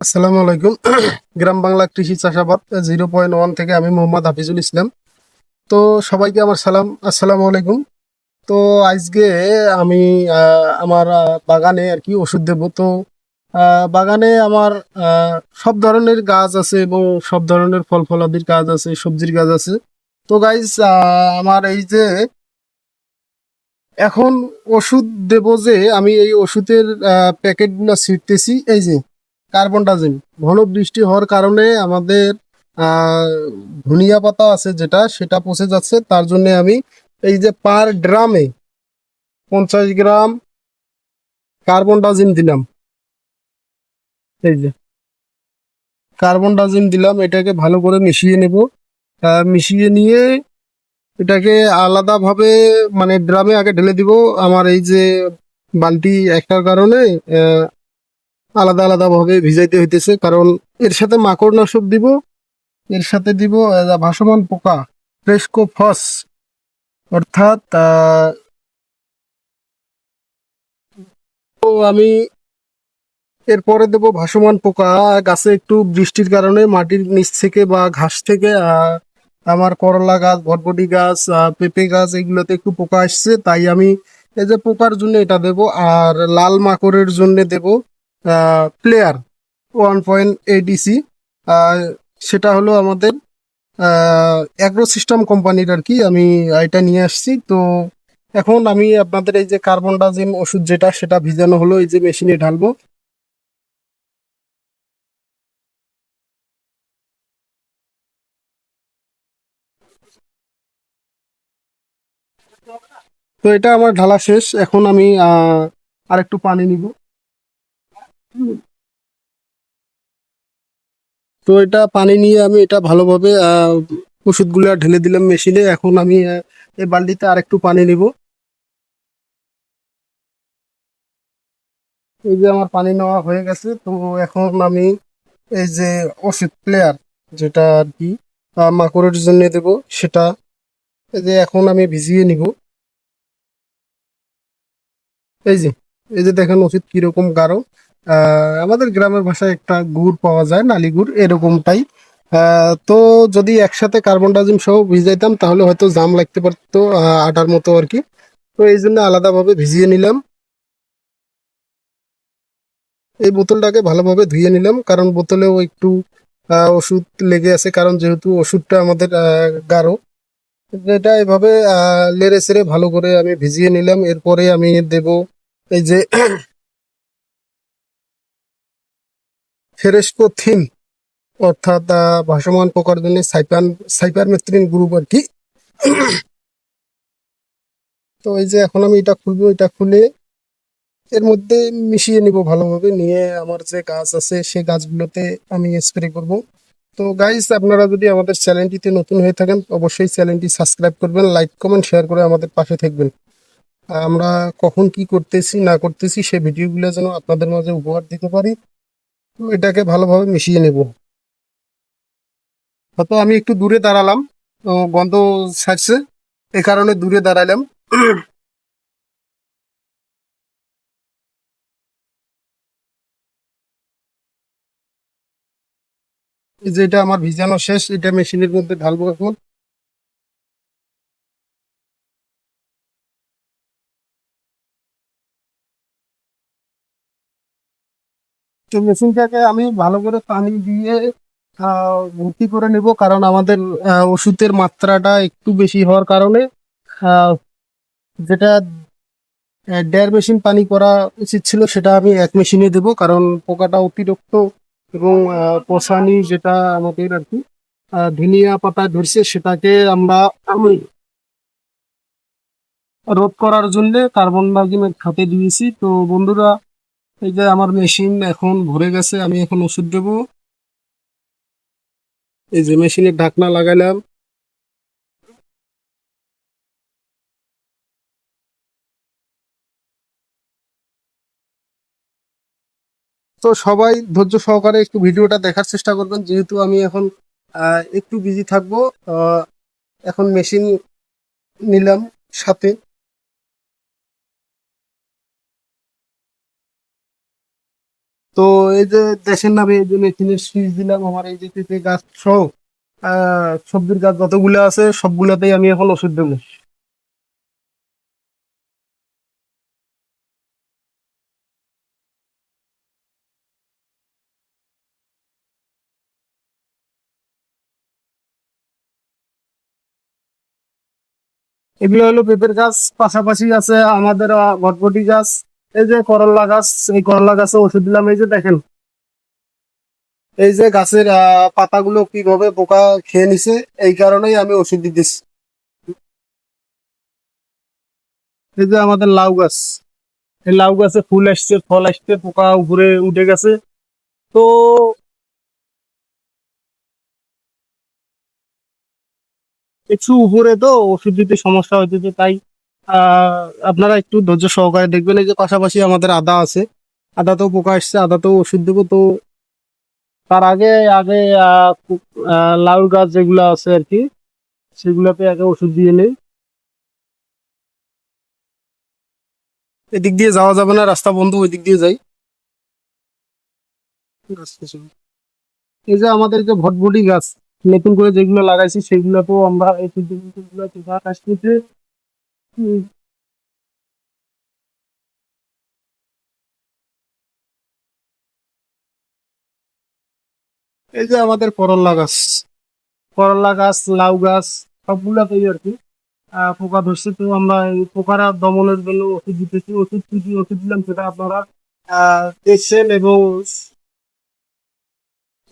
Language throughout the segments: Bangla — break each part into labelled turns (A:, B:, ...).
A: আসসালামু আলাইকুম। গ্রাম বাংলা কৃষি চাষাবাদ জিরো পয়েন্ট ওয়ান থেকে আমি মোহাম্মদ হাফিজুল ইসলাম। তো সবাইকে আমার সালাম, আসসালামু আলাইকুম। তো আজকে আমি আমার বাগানে আর কি ওষুধ দেব। তো বাগানে আমার সব ধরনের গাছ আছে এবং সব ধরনের ফল ফলাদির গাছ আছে, সবজির গাছ আছে। তো গাইজ আমার এই যে এখন ওষুধ দেব যে, আমি এই ওষুধের প্যাকেটগুলো ছিটতেছি। এই যে কার্বন ডাইজিম ঘন বৃষ্টি হওয়ার কারণে আমাদের ধনিয়া পাতা আছে যেটা, সেটা পচে যাচ্ছে। তার জন্য আমি এই যে পার ড্রামে পঞ্চাশ গ্রাম কার্বন ডাইজিম দিলাম। এই যে কার্বন ডাইজিম দিলাম, এটাকে ভালো করে মিশিয়ে নেব। মিশিয়ে নিয়ে এটাকে আলাদাভাবে মানে ড্রামে আগে ঢেলে দিব। আমার এই যে বালতি একটার কারণে আলাদা আলাদা ভাবে ভিজাইতে হইতেছে, কারণ এর সাথে মাকড়নাশক দিব, এর সাথে দিব ভাসমান পোকা ফ্রেশকো ফ্রেস্কোফস অর্থাৎ তো আমি এরপরে দেব ভাসমান পোকা, গাছে একটু বৃষ্টির কারণে মাটির নিচ থেকে বা ঘাস থেকে আমার করলা গাছ বটবটি গাছ পেঁপে গাছ, এগুলোতে একটু পোকা আসছে, তাই আমি এই যে পোকার জন্য এটা দেব, আর লাল মাকড়ের জন্য দেব প্লেয়ার ওয়ান পয়েন্ট এইডিসি সেটা হলো আমাদের অ্যাগ্রো সিস্টেম কোম্পানির আর কি আমি এটা নিয়ে আসছি। তো এখন আমি আপনাদের এই যে কার্বন ডাইজিম ওষুধ যেটা সেটা ভিজানো হলো এই যে মেশিনে ঢালবো। তো এটা আমার ঢালা শেষ। এখন আমি আহ, আরেকটু পানি নিব। তো এটা পানি নিয়ে আমি এটা ভালোভাবে ওষুধগুলো ঢেলে দিলাম মেশিনে। এখন আমি এই বালতিতে আরেকটু পানি নিব। এই যে আমার পানি নেওয়া হয়ে গেছে, তো এখন আমি এই যে ওষুধ প্লেয়ার যেটা আর কি মাকড়ের জন্য দেব, সেটা এই যে এখন আমি ভিজিয়ে নিব। এই যে এই যে দেখেন ওষুধ কীরকম গাঢ়। আমাদের গ্রামের ভাষায় একটা গুড় পাওয়া যায়, নালি গুড়, এরকমটাই। তো যদি একসাথে কার্বন ডাইজিম সহ ভিজাইতাম, তাহলে হয়তো জাম লাগতে পারতো আটার মতো আর কি। তো এই জন্য আলাদাভাবে ভিজিয়ে নিলাম। এই বোতলটাকে ভালোভাবে ধুয়ে নিলাম, কারণ বোতলেও একটু ওষুধ লেগে আছে, কারণ যেহেতু ওষুধটা আমাদের গাঢ়। এটা এভাবে লেড়ে চেড়ে ভালো করে আমি ভিজিয়ে নিলাম। এরপরে আমি দেব এই যে ফেরেস্কো থিম, অর্থাৎ ভাসমান পোকার জন্য সাইপান সাইপারমেথ্রিন গ্রুপ আর কি। তো এই যে এখন আমি এটা খুলবো, এটা খুলে এর মধ্যে মিশিয়ে নিব ভালোভাবে, নিয়ে আমার যে গাছ আছে সেই গাছগুলোতে আমি স্প্রে করব। তো গাইস আপনারা যদি আমাদের চ্যানেলটিতে নতুন হয়ে থাকেন, অবশ্যই চ্যানেলটি সাবস্ক্রাইব করবেন লাইক কমেন্ট শেয়ার করে আমাদের পাশে থাকবেন। আমরা কখন কি করতেছি, না করতেছি সেই ভিডিওগুলো যেন আপনাদের মাঝে উপহার দিতে পারি। এটাকে ভালোভাবে মিশিয়ে নেব। হয়তো আমি একটু দূরে দাঁড়ালাম গন্ধ ছাড়ছে, এ কারণে দূরে দাঁড়ালাম। এই যে এটা আমার ভিজানো শেষ, এটা মেশিনের মধ্যে ঢালবো এখন। তো মেশিনটাকে আমি ভালো করে পানি দিয়ে ভর্তি করে নেব। কারণ আমাদের ওষুধের মাত্রাটা একটু বেশি হওয়ার কারণে যেটা দেড় মেশিন পানি করা উচিত ছিল, সেটা আমি এক মেশিনে দেব। কারণ পোকাটা অতিরিক্ত এবং পশানি যেটা আমাদের আর কি ধনিয়া পাতা ধরছে, সেটাকে আমরা আমি রোধ করার জন্য কার্বন ডাইঅক্সাইড খাতে দিয়েছি। তো বন্ধুরা এই যে আমার মেশিন এখন ভরে গেছে, আমি এখন ওষুধ দেবো। এই যে মেশিনের ঢাকনা লাগাইলাম। তো সবাই ধৈর্য সহকারে একটু ভিডিওটা দেখার চেষ্টা করবেন, যেহেতু আমি এখন একটু বিজি থাকব। এখন মেশিন নিলাম সাথে। তো এই যে দেশের নামে এই যে মেশিনের সুইচ দিলাম, আমার এই যে গাছ সহ সবজির গাছ যতগুলো আছে, সবগুলাতেই আমি এখন ওষুধ দেবো। এগুলো হলো পেঁপের গাছ, পাশাপাশি আছে আমাদের বটবটি গাছ এই যে করলা গাছ, এই করলা গাছে ওষুধ দিলাম, এই যে দেখেন। এই যে গাছের পাতাগুলো কীভাবে পোকা খেয়ে নিছে, এই কারণেই আমি ওষুধ দিতেছি। এই যে আমাদের লাউ গাছ। এই লাউ গাছে ফুল আসছে, ফল আসছে, পোকা উপরে উঠে গেছে। তো একটু উপরে তো ওষুধ দিতে সমস্যা হইতেছে, তাই আপনারা একটু ধৈর্য সহকারে দেখবেন। এই যে পাশাপাশি আমাদের আদা আছে। আদাতেও পোকা আসছে আদাতেও ওষুধ দেবো। তো তার আগে আগে লাউ গাছ যেগুলো আছে আর কি, সেগুলোতে আগে ওষুধ দিয়ে নেই। এদিক দিয়ে যাওয়া যাবে না, রাস্তা বন্ধ ওই দিক দিয়ে যাই। এই যে আমাদের যে ভটভটি গাছ, নতুন করে যেগুলো লাগাইছি, সেগুলোতেও আমরা এই হুম, এই যে আমাদের করলা গাছ করলা গাছ লাউ গাছ সবগুলাতেই আর কি। পোকা ধরছে তো আমরা এই পোকারা দমনের জন্য ওষুধ দিতেছি ওষুধ কি কি ওষুধ দিলাম সেটা আপনারা দেখছেন এবং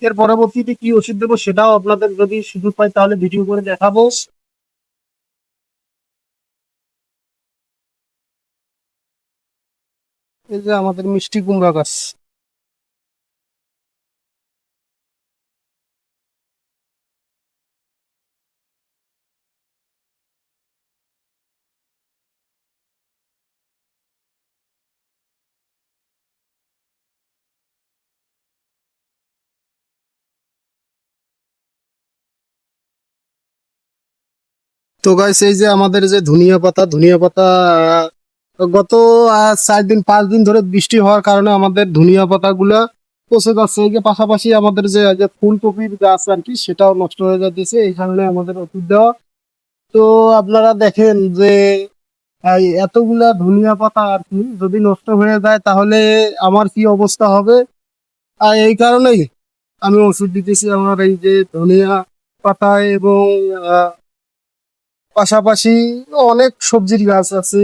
A: এর পরবর্তীতে কি ওষুধ দেবো সেটাও আপনাদের যদি সুযোগ পাই তাহলে ভিডিও করে দেখাবো। এই যে আমাদের মিষ্টি কুমড়া গাছ। তো গাইস এই যে আমাদের যে ধনিয়া পাতা ধনিয়া পাতা গত চার দিন, পাঁচ দিন ধরে বৃষ্টি হওয়ার কারণে আমাদের ধনিয়া পাতাগুলা পচে যাচ্ছে। এই যে পাশাপাশি আমাদের যে যে ফুলকপির গাছ আর কি, সেটাও নষ্ট হয়ে যাচ্ছে। এই কারণে আমাদের ওষুধ দেওয়া। তো আপনারা দেখেন যে এতগুলা ধনিয়া পাতা আর কি যদি নষ্ট হয়ে যায়, তাহলে আমার কি অবস্থা হবে? আর এই কারণেই আমি ওষুধ দিতেছি আমার এই যে ধনিয়া পাতা এবং পাশাপাশি অনেক সবজির গাছ আছে।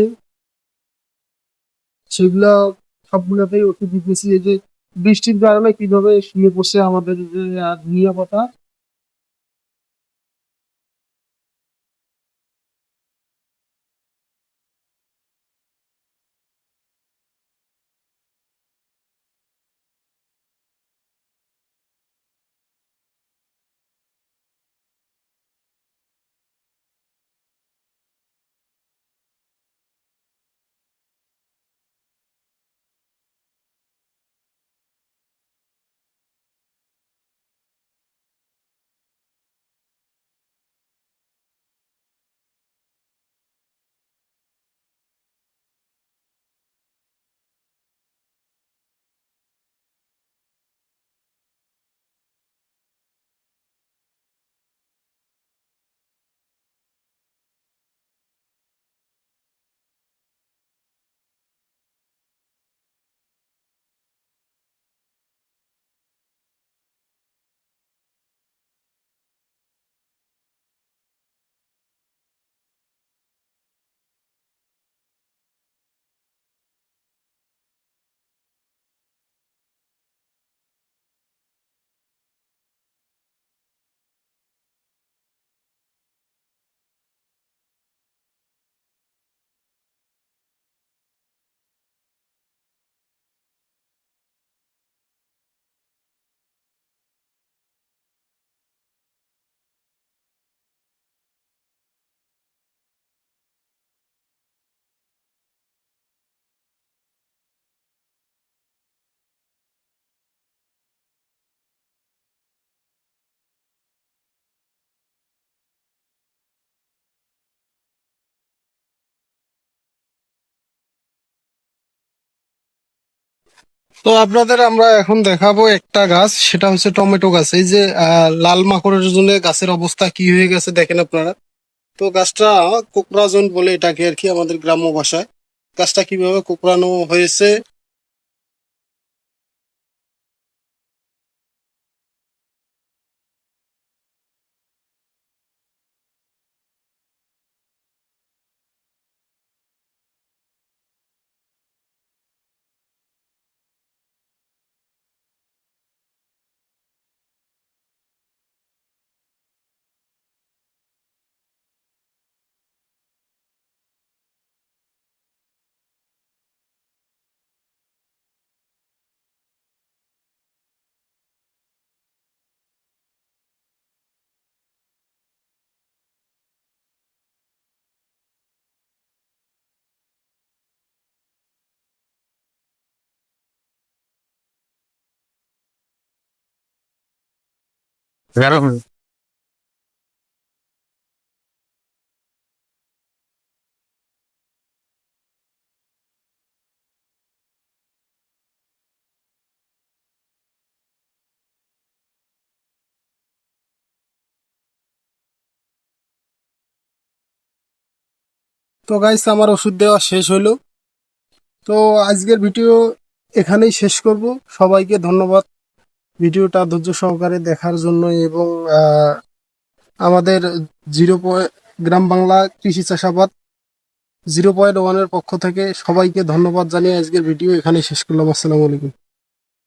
A: সেগুলা সবগুলোতেই অতি এই যে বৃষ্টির কারণে কীভাবে শুয়ে বসে আমাদের আহ, তো আপনাদের আমরা এখন দেখাবো একটা গাছ, সেটা হচ্ছে টমেটো গাছ। এই যে লাল মাকড়ের জন্য গাছের অবস্থা কি হয়ে গেছে দেখেন আপনারা। তো গাছটা কোকড়াজন বলে এটাকে আর কি আমাদের গ্রাম্য ভাষায়। গাছটা কীভাবে কোকড়ানো হয়েছে তো গাইস আমার ওষুধ দেওয়া শেষ হলো তো আজকের ভিডিও এখানেই শেষ করব। সবাইকে ধন্যবাদ। ভিডিওটা ধৈর্য সহকারে দেখার জন্য এবং আমাদের জিরো গ্রাম বাংলা কৃষি চাষাবাদ জিরো পয়েন্ট ওয়ানের পক্ষ থেকে সবাইকে ধন্যবাদ জানিয়ে আজকের ভিডিও এখানে শেষ করলাম। আসসালামু আলাইকুম।